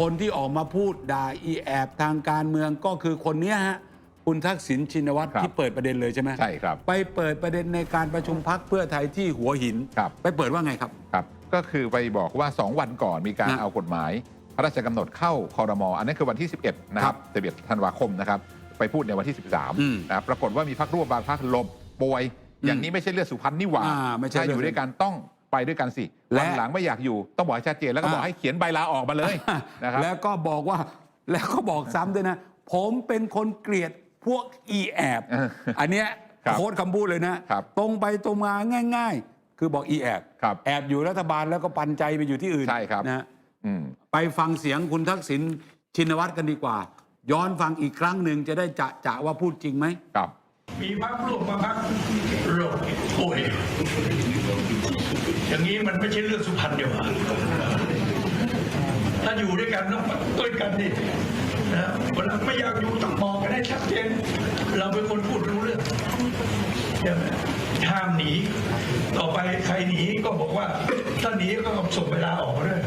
คนที่ออกมาพูดด่าอีแอบทางการเมืองก็คือคนเนี้ยฮะคุณทักษิณชินวัตรครับที่เปิดประเด็นเลยใช่ไหมใช่ครับ ไปเปิดประเด็นในการประชุมพักเพื่อไทยที่หัวหิน ครับ ไปเปิดว่าไงครับ ครับก็คือไปบอกว่า 2 วันก่อนมีการฮะเอากฎหมาย พระราชกำหนดเข้าคอรมออันนั้นคือวันที่ 11 นะครับ11ธันวาคมนะครับ ไปพูดในวันที่ อืม13นะครับปรากฏว่ามีพักร่วมบางพักลบป่วย อย่างนี้ไม่ใช่เลือดสุพรรณนี่หว่าอ่าไม่ใช่ถ้าอยู่เลือดด้วยกันต้อง ไปด้วยกันสิและวันหลังไม่อยากอยู่ต้องบอกให้ชัดเจนแล้วก็บอกอ่าให้เขียนใบลาออกมาเลยนะครับแล้วก็บอกว่าแล้วก็บอกซ้ำด้วยนะ ผมเป็นคนเกลียดพวกอีแอบเอออันเนี้ยครับโค้ดคำพูดเลยนะครับตรงไปตรงมาง่าย ๆ คือบอกอีแอบครับแอบอยู่รัฐบาลแล้วก็ปันใจไปอยู่ที่อื่นใช่ครับนะอืมไปฟังเสียงคุณทักษิณชินวัตรกันดีกว่า ย้อนฟังอีกครั้งหนึ่งจะได้จะจะว่าพูดจริงไหมครับ มีพักร่วมมาพักโรคป่วย อย่างนี้มันไม่ใช่เรื่องสุพรรณเดียวถ้าอยู่ด้วยกันต้องด้วยกันดินะเวลาไม่อยากอยู่ต้องบอกกันให้ชัดเจนเราเป็นคนพูดรู้เรื่องใช่ไหมห้ามหนี ต่อไปใครหนีก็บอกว่า ถ้าหนีก็ส่งเวลาออกมาด้วย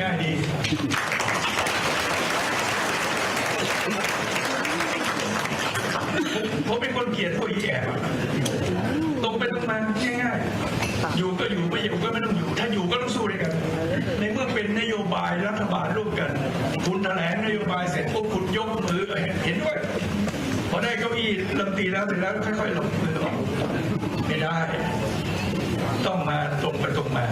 ง่ายดีผมเป็นคนเกลียดพวกอีแอบตรงไปตรงมาง่ายๆ อยู่ก็อยู่ไม่อยู่ก็ไม่ต้องอยู่ ถ้าอยู่ก็ต้องสู้ด้วยกัน ในเมื่อเป็นนโยบายรัฐบาลร่วมกัน คุณแถลงนโยบายเสร็จปุ๊บคุณยกมือเห็นด้วยพอได้เก้าอี้ลำตีแล้วเสร็จแล้วค่อยๆลงมือออกไม่ได้ ต้องมาตรงไปตรงมา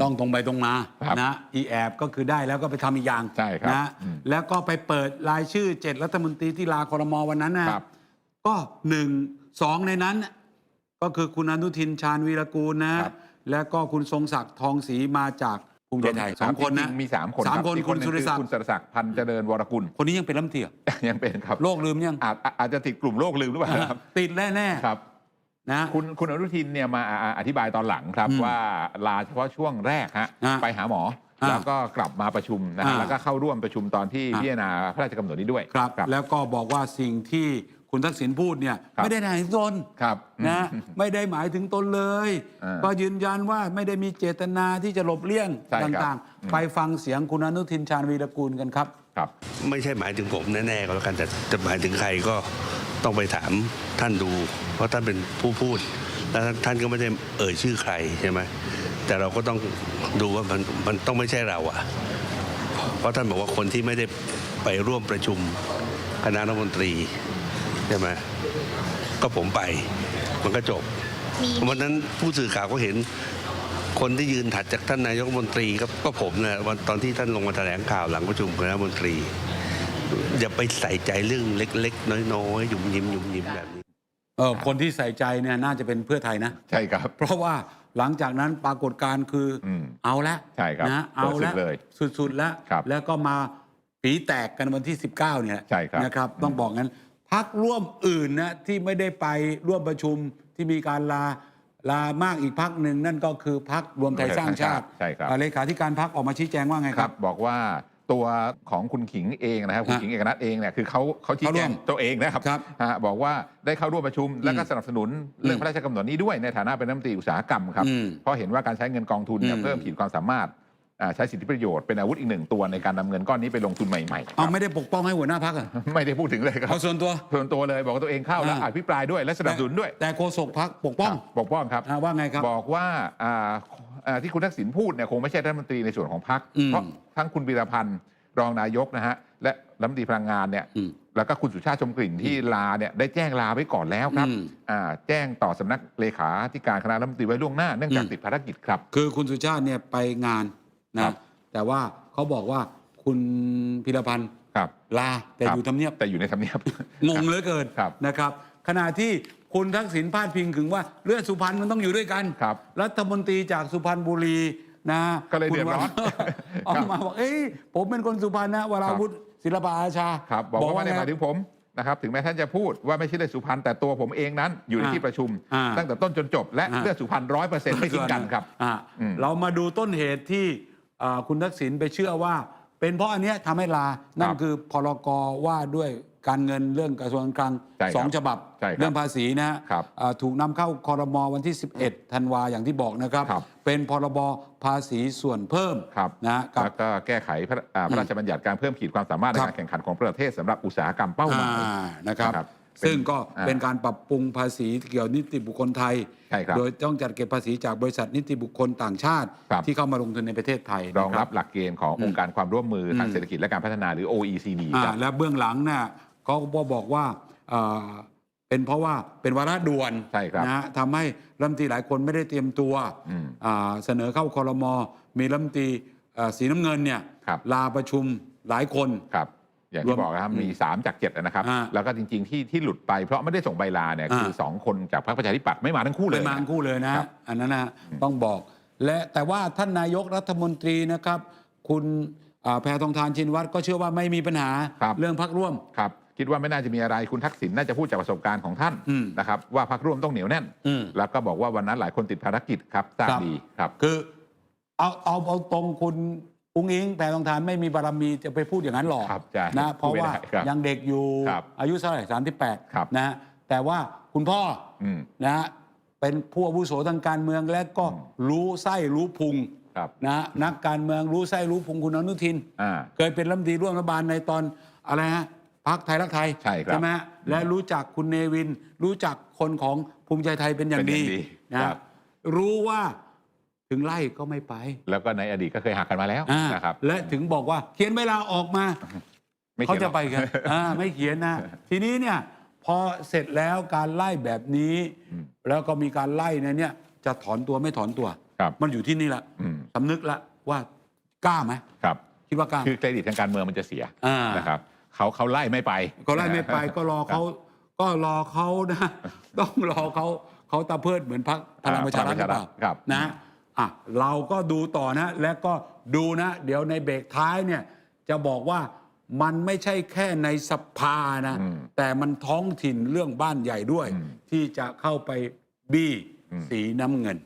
ต้องตรงไปตรงมาครับนะอีแอบก็คือได้แล้วก็ไปทำอีกอย่างใช่ครับนะอืมแล้วก็ไปเปิดรายชื่อเจ็ดรัฐมนตรีที่ลาคอรมอวันนั้นนะครับก็หนึ่งสองในนั้นน่ะ ก็คือคุณอนุทินชาญวีรกูลนะ ครับแล้วก็คุณทรงศักดิ์ทองศรีมาจากภูมิใจไทยสองคนจนะริงๆมีสามคนสามรับคนอีกคุณหนึ่งสุรศักอดิ์คุณสุรศักดิ์พันธ์เจริญวรกุล คนนี้ยังเป็นรัฐมนตรีเหรอยังเป็นครับโลกลืมยังอาจอาจจะติดกลุ่มโรคลืมหรือเปล่าครับติดแน่ๆครับนะ คุณคุณอนุทินเนี่ยมาอ่าอธิบายตอนหลังครับอืมว่าลาเฉพาะช่วงแรกฮะอ่าไปหาหมอ อ่าแล้วก็กลับมาประชุมนะฮะอ่าแล้วก็เข้าร่วมประชุมตอนที่อ่า พิจารณาพระราชกำหนดนี้ด้วย ครับครับแล้วก็บอกว่าสิ่งที่ คุณทักษิณพูดเนี่ยครับไม่ได้หมายถึงตนครับนะอืมไม่ได้หมายถึงตนเลยอ่าก็ยืนยันว่าไม่ได้มีเจตนาที่จะหลบเลี่ยงใช่ครับต่างอืมๆไปฟังเสียงคุณอนุทินชาญวีรกูลกันครับครับ ไม่ใช่หมายถึงผมแน่ๆก็แล้วกันแต่จะหมายถึงใครก็ต้องไปถามท่านดู เพราะท่านเป็นผู้พูด แล้วท่านก็ไม่ได้เอ่ยชื่อใครใช่ไหมแต่เราก็ต้องดูว่ามันมันต้องไม่ใช่เราอะเพราะท่านบอกว่าคนที่ไม่ได้ไปร่วมประชุมคณะรัฐมนตรี ใช่ไหมก็ผมไป มันก็จบ วันนั้นผู้สื่อข่าวก็เห็นคนที่ยืนถัดจากท่านนายกรัฐมนตรีก็ก็ผมนะวันตอนที่ท่านลงมาแถลงข่าวหลังประชุมคณะรัฐมนตรี อย่าไปใส่ใจเรื่องเล็ก ๆ น้อยๆหยุ่มยิ้มหยุ่มยิ้มแบบนี้เออคนที่ใส่ใจเนี่ยน่าจะเป็นเพื่อไทยนะ ใช่ครับ เพราะว่าหลังจากนั้นปรากฏการณ์คืออมเอาละใช่ครับนะเอาละเปิดศึกเลยสุดๆแล้วครับแล้วก็มาปีแตกกันวันที่ 19เนี่ยใช่ครับนะครับต้องบอกงั้น พักร่วมอื่นนะที่ไม่ได้ไปร่วมประชุมที่มีการลาลามากอีกพักหนึ่งนั่นก็คือพักรวมไทยสร้างชาติใช่ครับอ่าเลขาธิการพักออกมาชี้แจงว่าไงคครัรับบบอกว่าตัวของคุณขิงเองนะครับคุณฮะขิงเอกนัทเองเนี่ยคือเขาเขาชี้เข้าร่แจวงมตัวเองนะครับครับฮะบอกว่าได้เข้าร่วมประชุม แล้วก็สนับสนุนเรื่องอืมพระราชกำหนดนี้ด้วยในฐานะเป็นรัฐมนตรีอุตสาหกรรมครับอืมเพราะเห็นว่าการใช้เงินกองทุนเนี่ยอืมเพิ่มขีดความสามารถ อ่าใช้สิทธิประโยชน์เป็นอาวุธอีกหนึ่งตัวในการนำเงินก้อนนี้ไปลงทุนใหม่ๆคเอารับไม่ได้ปกป้องให้หัวหน้าพักอะไม่ได้พูดถึงเลยครับเอาส่วนตัว ส่วนตัวเลยบอกว่าตัวเองเข้าแล้วอ่า อภิปรายด้วยและสนับสนุนด้วยแต่โฆษกพักปกป้องครับปกป้องครับ อ่าว่าไงครับ บอกว่าอ่าอ่าที่คุณทักษิณพูดเนี่ยคงไม่ใช่รัฐมนตรีในส่วนของพรรคอืมเพราะทั้งคุณวีรพันธ์รองนายกนะฮะและรัฐมนตรีพลังงานเนี่ยอืมแล้วก็คุณสุชาติชมกลิ่นที่ลาเนี่ยได้แจ้งลาไว้ก่อนแล้วครับอืม อ่าแจ้งต่อสำนักเลขาธิการคณะรัฐมนตรีไว้ล่วงหน้าเนื่องจากอืมติดภารกิจครับ คือคุณสุชาติเนี่ยไปงานครั นะบแต่ว่าเขาบอกว่าคุณพิรพันธ์ครับลาแต่ครับอยู่ทำเนียบแต่อยู่ในทำเนียบงงเหลือเกินครับนะครับ ขณะที่คุณทักษิณพาดพิงถึงว่าเลือดสุพรรณมันต้องอยู่ด้วยกันครับรัฐมนตรีจากสุพรรณบุรีนะก็เลยคุณเดือดร้อนออกมาบอกเอ้ยผมเป็นคนสุพรรณนะวราวุฒิศิลปะอาชาครับบอกว่าไม่ได้หมายไงถึงผมนะครับถึงแม้ท่านจะพูดว่าไม่ใช่เลือดสุพรรณแต่ตัวผมเองนั้นอยู่ในอ่าที่ประชุมอ่าตั้งแต่ต้นจนจบ และอ่าเลือดสุพรรณร้อยเปอร์เซ็นต์ไม่ทิ้งกันครับอะอืมเรามาดูต้นเหตุที่อ่า คุณทักษิณไปเชื่อว่า เป็นเพราะอันเนี้ยทำให้ลา นั่นคือพรกว่าด้วยการเงินเรื่องกระทรวงการคลังใช่ครับสองฉบับใช่ครับเรื่องภาษีนะฮะครับอ่าถูกนำเข้าคอรมอวันที่ 11 ธันวาอย่างที่บอกนะครับ ครับ เป็นพรบภาษีส่วนเพิ่มครับนะกับ แล้วก็แก้ไขพระอ่าพระราชบัญญัติการเพิ่มขีดความสามารถในครับ การแข่งขันของประเทศสำหรับอุตสาหกรรมเป้าหมาย อ่นะครับนะครับ ซึ่งก็อ่าเป็นการปรับปรุงภาษีเกี่ยวนิติบุคคลไทยใช่ครับโดยต้องจัดเก็บภาษีจากบริษัทนิติบุคคลต่างชาติครับที่เข้ามาลงทุนในประเทศไทยรองนะครับหลักเกณฑ์ขององค์การความร่วมมือทางอืมเศรษฐกิจและการพัฒนาหรือ OECD อ่าครับและเบื้องหลังเนี่ยเขาก็บอกว่าเอ่อเป็นเพราะว่าเป็นวาระด่วนใช่ครับนะฮะทำให้รัฐมนตรีหลายคนไม่ได้เตรียมตัวอืมอ่าเสนอเข้าคอรมอมีรัฐมนตรีเอ่อสีน้ำเงินเนี่ยครับลาประชุมหลายคนครับ อย่างรวที่มบอกนะครับอืมมี 3 จาก7นะครับอ่าแล้วก็จริง ๆ ที่ที่หลุดไปเพราะไม่ได้ส่งใบลาเนี่ยอ่าคือ 2 คนจากพรรคประชาธิปัตย์ไม่มาทั้งคู่เลยไปมาทั้งคู่เลยนะครัฮะบอันนั้นนะฮะต้องบอก และแต่ว่าท่านนายกรัฐมนตรีนะครับ คุณอ่าแพทองทานชินวัตรก็เชื่อว่าไม่มีปัญหาครับเรื่องพักร่วมครับคิดว่าไม่น่าจะมีอะไรคุณทักษิณน่าจะพูดจากประสบการณ์ของท่านอืมนะครับว่าพรรคร่วมต้องเหนียวแน่นอืมแล้วก็บอกว่าวันนั้นหลายคนติดภารกิจครับทราบครับดีครับ คือเอาเอาเอาตรงคุณ อุ้งอิงแพทองทานไม่มีบารมีจะไปพูดอย่างนั้นหรอกครับใช่นะเพราะพูดไม่ว่าได้ครับยังเด็กอยู่ครับอายุเท่าไหร่สามที่แปดครับนะฮะแต่ว่าคุณพ่ออืมนะฮะเป็นผู้อาวุโสทางการเมืองและก็อืมรู้ไส้รู้พุงครับ นะฮะนักการเมืองรู้ไส้รู้พุงคุณอนุทิน อ่า เคยเป็นรัฐมนตรีร่วมรัฐบาลในตอนอะไรฮะพักไทยรักไทยใช่ครับไหมฮะและรู้จักคุณเนวิน รู้จักคนของภูมิใจไทยเป็นอย่างดีเป็นอย่างดีนะครัฮะบรู้ว่า ถึงไล่ก็ไม่ไป แล้วก็ในอดีตก็เคยหักกันมาแล้วอ่านะครับและถึงบอกว่าเขียนเวลาออกมา ไม่เขาขียนหรจะอกไปกัน อ่าไม่เขียนนะ ทีนี้เนี่ยพอเสร็จแล้วการไล่แบบนี้ อืมแล้วก็มีการไล่ในเนี่ย จะถอนตัวไม่ถอนตัว ครับ มันอยู่ที่นี่ละอืมสำนึกละว่ากล้าไหมครับคิดว่ากล้าคือเครดิตทางการเมืองมันจะเสียอ่านนะครับเขาเขาไล่ไม่ไป ก็ไล่ไม่ไปก็รอเขาก็รอเขานะ ต้องรอเขาเขาตะเพิดเหมือนพรรคพลังประชารัฐหรือเปล่าครับ นะ อะเราก็ดูต่อนะ และก็ดูนะ เดี๋ยวในเบรกท้ายเนี่ยจะบอกว่ามันไม่ใช่แค่ในสภานะอืมแต่มันท้องถิ่นเรื่องบ้านใหญ่ด้วยอืมที่จะเข้าไปบี้อืมสีน้ำเงิน